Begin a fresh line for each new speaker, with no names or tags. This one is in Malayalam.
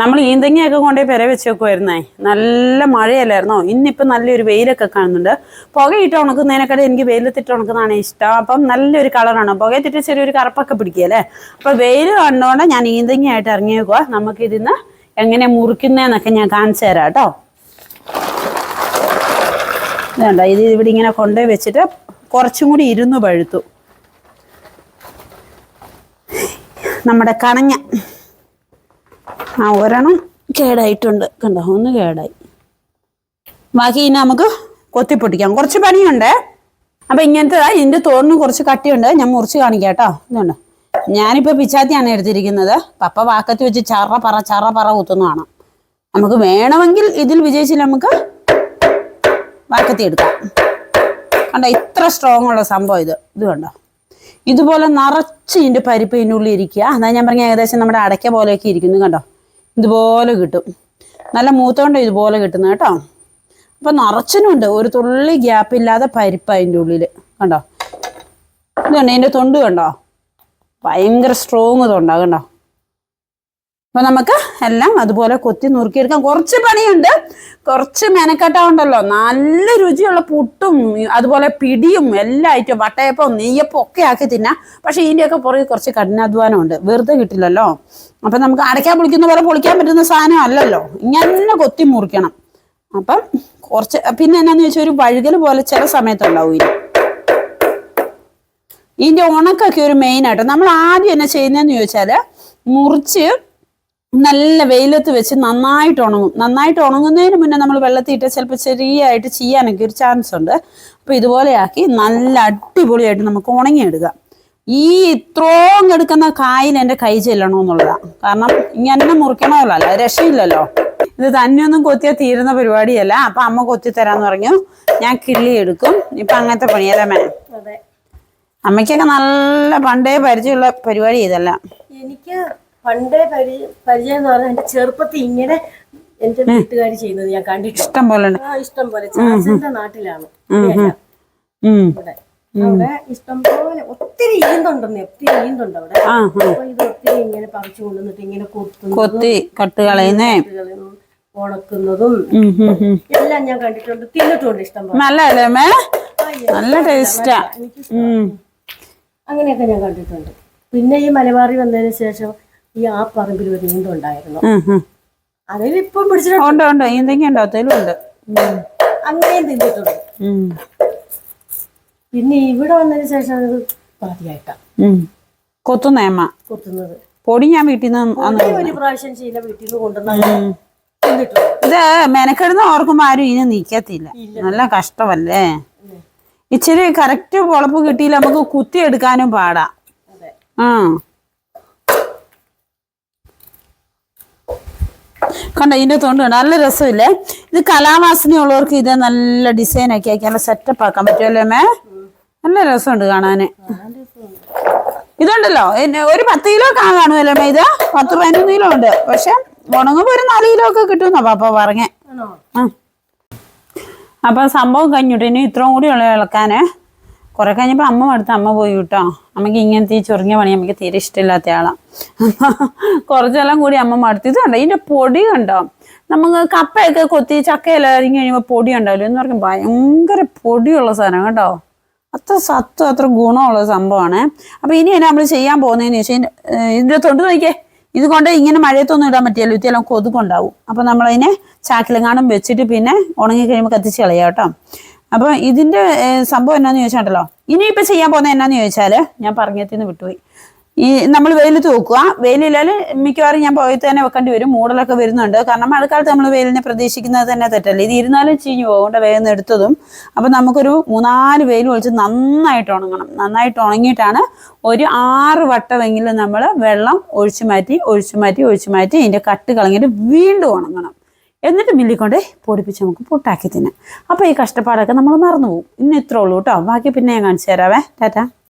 നമ്മൾ ഈന്തങ്ങയൊക്കെ കൊണ്ടുപോയി പെര വെച്ച് വെക്കുമായിരുന്നേ നല്ല മഴയല്ലായിരുന്നോ? ഇന്നിപ്പോൾ നല്ലൊരു വെയിലൊക്കെ കാണുന്നുണ്ട്. പുകയിട്ട് ഉണക്കുന്നതിനെക്കാളും എനിക്ക് വെയിലത്തിട്ട് ഉണക്കുന്നതാണ് ഇഷ്ടം. അപ്പം നല്ലൊരു കളറാണ്. പുകയത്തിട്ട് ചെറിയൊരു കറുപ്പൊക്കെ പിടിക്കുകയല്ലേ അപ്പോൾ വെയിൽ കണ്ടുകൊണ്ട് ഞാൻ ഈന്തങ്ങയായിട്ട് ഇറങ്ങി വെക്കുക നമുക്കിതിന്ന് എങ്ങനെ മുറിക്കുന്നതെന്നൊക്കെ ഞാൻ കാണിച്ചു തരാം കേട്ടോ. ഇതുണ്ടോ? ഇത് ഇവിടെ ഇങ്ങനെ കൊണ്ടുപോയി വെച്ചിട്ട് കുറച്ചും കൂടി ഇരുന്ന് പഴുത്തു. നമ്മുടെ കണങ്ങ. ആ ഒരെണ്ണം കേടായിട്ടുണ്ട്. കണ്ടോ? ഒന്ന് കേടായി. ബാക്കി ഇനി നമുക്ക് കൊത്തിപ്പൊട്ടിക്കാം കുറച്ച് പണിയുണ്ട്. അപ്പം ഇങ്ങനത്തെ ഇതിന്റെ തോറിന് കുറച്ച് കട്ടിയുണ്ട്. ഞാൻ മുറിച്ച് കാണിക്കാം കേട്ടോ. ഇതുണ്ട്. ഞാനിപ്പോൾ പിച്ചാത്തിയാണ് എടുത്തിരിക്കുന്നത്. പപ്പ വാക്കത്തി വെച്ച് ചറ പറ ചറ പറ കുത്തുന്നതാണ് നമുക്ക് വേണമെങ്കിൽ ഇതിൽ വിജയിച്ചില്ല നമുക്ക് വാക്കത്തി എടുക്കാം. കണ്ടോ? ഇത്ര സ്ട്രോങ് ഉള്ള സംഭവം ഇത്. ഇത് കണ്ടോ? ഇതുപോലെ നിറച്ച് ഇതിന്റെ പരിപ്പ് ഇതിന്റെ ഉള്ളിൽ ഇരിക്കുക. അതാ ഞാൻ പറഞ്ഞ ഏകദേശം നമ്മുടെ അടയ്ക്ക പോലെയൊക്കെ ഇരിക്കുന്നു. കണ്ടോ? ഇതുപോലെ കിട്ടും. നല്ല മൂത്തോണ്ട് ഇതുപോലെ കിട്ടുന്നത് കേട്ടോ. അപ്പം നിറച്ചിനുണ്ട്. ഒരു തുള്ളി ഗ്യാപ്പ് ഇല്ലാതെ പരിപ്പ് അതിന്റെ ഉള്ളിൽ കണ്ടോ? ഇതുണ്ട് ഇതിന്റെ തൊണ്ട് കണ്ടോ? ഭയങ്കര സ്ട്രോങ് തൊണ്ടാ കണ്ടോ? അപ്പൊ നമുക്ക് എല്ലാം അതുപോലെ കൊത്തി നുറുക്കിയെടുക്കാം. കുറച്ച് പണിയുണ്ട്. കുറച്ച് മെനക്കെട്ടാവുണ്ടല്ലോ. നല്ല രുചിയുള്ള പുട്ടും അതുപോലെ പിടിയും എല്ലാ ഐറ്റം വട്ടയപ്പം നെയ്യപ്പം ഒക്കെ ആക്കി തിന്നാം. പക്ഷെ ഇതിന്റെയൊക്കെ പുറകെ കുറച്ച് കഠിനാധ്വാനമുണ്ട്. വെറുതെ കിട്ടില്ലല്ലോ. അപ്പൊ നമുക്ക് അടയ്ക്കാൻ പൊളിക്കുന്ന പോലെ പൊളിക്കാൻ പറ്റുന്ന സാധനം അല്ലല്ലോ. ഇങ്ങനെ കൊത്തി മുറിക്കണം. അപ്പം കുറച്ച് പിന്നെ എന്നാന്ന് വെച്ചാൽ ഒരു വഴുകൽ പോലെ ചില സമയത്തുണ്ടാവും ഇനി ഇതിന്റെ ഉണക്കൊക്കെ ഒരു മെയിൻ ആയിട്ട്. നമ്മൾ ആദ്യം എന്നാ ചെയ്യുന്നതെന്ന് ചോദിച്ചാൽ മുറിച്ച് നല്ല വെയിലത്ത് വെച്ച് നന്നായിട്ട് ഉണങ്ങും. നന്നായിട്ട് ഉണങ്ങുന്നതിന് മുന്നേ നമ്മൾ വെള്ളത്തിൽ ഇട്ട് ചിലപ്പോൾ ചെറിയായിട്ട് ചെയ്യാനൊക്കെ ഒരു ചാൻസ് ഉണ്ട്. അപ്പോൾ ഇതുപോലെയാക്കി നല്ല അടിപൊളിയായിട്ട് നമുക്ക് ഉണങ്ങിയെടുക്കാം. ഈ ഇത്രയും എടുക്കുന്ന കായിൽ എന്റെ കൈ ചെല്ലണമെന്നുള്ളതാണ് കാരണം ഇങ്ങനെ മുറിക്കണമല്ലോ അല്ല രക്ഷയില്ലല്ലോ. ഇത് തന്നെയൊന്നും കൊത്തിയാൽ തീരുന്ന പരിപാടിയല്ല. അപ്പം അമ്മ കൊത്തി തരാന്ന് പറഞ്ഞു. ഞാൻ കിള്ളി എടുക്കും. ഇപ്പം അങ്ങനത്തെ പണിയല്ലേ മേ അമ്മയ്ക്കൊക്കെ നല്ല പണ്ടേ പരിചയമുള്ള പരിപാടി ഇതല്ല.
എനിക്ക് പണ്ടേ പരി പരിചയം എന്ന് പറഞ്ഞാൽ എന്റെ ചെറുപ്പത്തിൽ ഇങ്ങനെ എന്റെ വീട്ടുകാർ ചെയ്യുന്നത് ഞാൻ കണ്ടിട്ടുണ്ട്.
ഇഷ്ടം പോലെ
ആ ഇഷ്ടം പോലെ. ചാച്ചന്റെ നാട്ടിലാണ്. ഇവിടെ അവിടെ. ഇഷ്ടം പോലെ ഒത്തിരി ഈന്തുണ്ടെന്ന് ഒത്തിരി ഈന്തുണ്ട് അവിടെ. അപ്പൊ ഇത് ഒത്തിരി ഇങ്ങനെ പറിച്ചു കൊണ്ടുവന്നിട്ട് ഇങ്ങനെ
കൊത്തി കട്ട് കളയുന്നേ.
ഉണക്കുന്നതും. എല്ലാം ഞാൻ കണ്ടിട്ടുണ്ട്. തിന്നിട്ടുണ്ട് ഇഷ്ടം പോലെ.
നല്ല മേ? നല്ല ടേസ്റ്റാ.
അങ്ങനെയൊക്കെ ഞാൻ കണ്ടിട്ടുണ്ട്. പിന്നെ ഈ മലബാറി വന്നതിന് ശേഷം ഈ ആ പറമ്പിൽ ഒരു
ഉം.
അതിലിപ്പം പിടിച്ചിട്ടുണ്ട്.
ഉണ്ട് എന്തെങ്കിലും ഉണ്ടോ.
അങ്ങനെയും തിന്നിട്ടുണ്ട് പിന്നെ ഇവിടെ വന്നതിന് ശേഷം അത്
പാതിയായിട്ടാ. കൊത്തുന്ന അമ്മ
കൊത്തുന്നത്.
പൊടി ഞാൻ വീട്ടിൽ നിന്ന്
ഒരു പ്രാവശ്യം ശീല വീട്ടിൽ നിന്ന് കൊണ്ടുവന്നു
ഇത് മെനക്കെടുന്ന ഓർക്കുമ്പോ ആരും ഇനി നീക്കത്തില്ല. നല്ല കഷ്ടമല്ലേ? ഇച്ചിരി കറക്റ്റ് പൊളപ്പ് കിട്ടിയില്ല. നമുക്ക് കുത്തി എടുക്കാനും പാടാ. ആ കണ്ട ഇതിന്റെ തൊണ്ട് കണ്ട? നല്ല രസമില്ലേ? ഇത് കലാവാസന ഉള്ളവർക്ക് ഇത് നല്ല ഡിസൈൻ ഒക്കെ ആക്കി നല്ല സെറ്റപ്പ് ആക്കാൻ പറ്റുമല്ലേ മേ നല്ല രസമുണ്ട് കാണാന്. ഇതുണ്ടല്ലോ ഒരു പത്ത് കിലോ കാണുമല്ലോ മേ ഇത്? പത്ത് പതിനൊന്ന് കിലോ ഉണ്ട്. പക്ഷെ ഉണങ്ങുമ്പോ ഒരു നാല് കിലോ ഒക്കെ കിട്ടുന്ന പാപ്പ പറഞ്ഞേ. ആ. അപ്പം സംഭവം കഴിഞ്ഞിട്ട് ഇനി ഇത്രയും കൂടി ഉള്ള ഇളക്കാന്. കുറെ കഴിഞ്ഞപ്പോൾ അമ്മ അടുത്ത് അമ്മ പോയി കേട്ടോ അമ്മയ്ക്ക് ഇങ്ങനത്തെ ഈ ചൊറിഞ്ഞ പണി അമ്മയ്ക്ക് തീരെ ഇഷ്ടമില്ലാത്ത ആളാണ് കുറച്ചെല്ലാം കൂടി അമ്മ മടുത്ത്. ഇതുണ്ടോ ഇതിന്റെ പൊടി കണ്ടോ? നമുക്ക് കപ്പയൊക്കെ കൊത്തി ചക്കയെല്ലാം അരിഞ്ഞ് കഴിയുമ്പോൾ പൊടി ഉണ്ടാവില്ല എന്ന് പറഞ്ഞാൽ ഭയങ്കര പൊടിയുള്ള സാധനം കേട്ടോ. അത്ര സത്വം അത്ര ഗുണമുള്ള സംഭവമാണ്. അപ്പോൾ ഇനി എന്നാ നമ്മൾ ചെയ്യാൻ പോകുന്നതെന്ന് വെച്ചാൽ ഇതിന്റെ തൊണ്ട് നോക്കിയേ ഇത് കൊണ്ട് ഇങ്ങനെ മഴയത്തൊന്നും ഇടാൻ പറ്റിയല്ലോ ഇതെല്ലാം കൊതുകുണ്ടാവും. അപ്പോൾ നമ്മളതിനെ ചാക്കിലെങ്ങാനും വെച്ചിട്ട് പിന്നെ ഉണങ്ങി കഴിയുമ്പോൾ കത്തിച്ച് കളയാം കേട്ടോ. അപ്പോൾ ഇതിന്റെ സംഭവം എന്നാന്ന് ചോദിച്ചാണ്ടല്ലോ? ഇനിയിപ്പോൾ ചെയ്യാൻ പോകുന്നത് എന്നാന്ന് ചോദിച്ചാൽ ഞാൻ പറഞ്ഞതിന്ന് വിട്ടുപോയി. ഈ നമ്മൾ വെയിലത്ത് വെക്കുക. വെയിലില്ലാൽ മിക്കവാറും ഞാൻ പോയി തന്നെ വെക്കേണ്ടി വരും. മൂടലൊക്കെ വരുന്നുണ്ട്. കാരണം മഴക്കാലത്ത് നമ്മൾ വെയിലിനെ പ്രതീക്ഷിക്കുന്നത് തന്നെ തെറ്റല്ല? ഇത് ഇരുന്നാലും ചീഞ്ഞു പോകേണ്ട കൊണ്ട് വേഗം എടുത്തതും. അപ്പം നമുക്കൊരു മൂന്നാൽ വെയിൽ ഒഴിച്ച് നന്നായിട്ട് ഉണങ്ങണം. നന്നായിട്ട് ഉണങ്ങിയിട്ടാണ് ഒരു ആറ് വട്ടമെങ്കിലും നമ്മൾ വെള്ളം ഒഴിച്ചു മാറ്റി ഒഴിച്ചു മാറ്റി ഒഴിച്ചു മാറ്റി ഇതിന്റെ കട്ട് കളഞ്ഞിട്ട് വീണ്ടും ഉണങ്ങണം. എന്നിട്ട് മില്ലിൽ കൊണ്ട് പൊടിപ്പിച്ച് നമുക്ക് പൊട്ടാക്കി തിന്നാം. അപ്പോൾ ഈ കഷ്ടപ്പാടൊക്കെ നമ്മൾ മറന്നു പോകും ഇന്ന് ഇത്രേ ഉള്ളൂ കേട്ടോ. ബാക്കി പിന്നെ ഞാൻ കാണിച്ചു തരാവേ. ടാറ്റാ.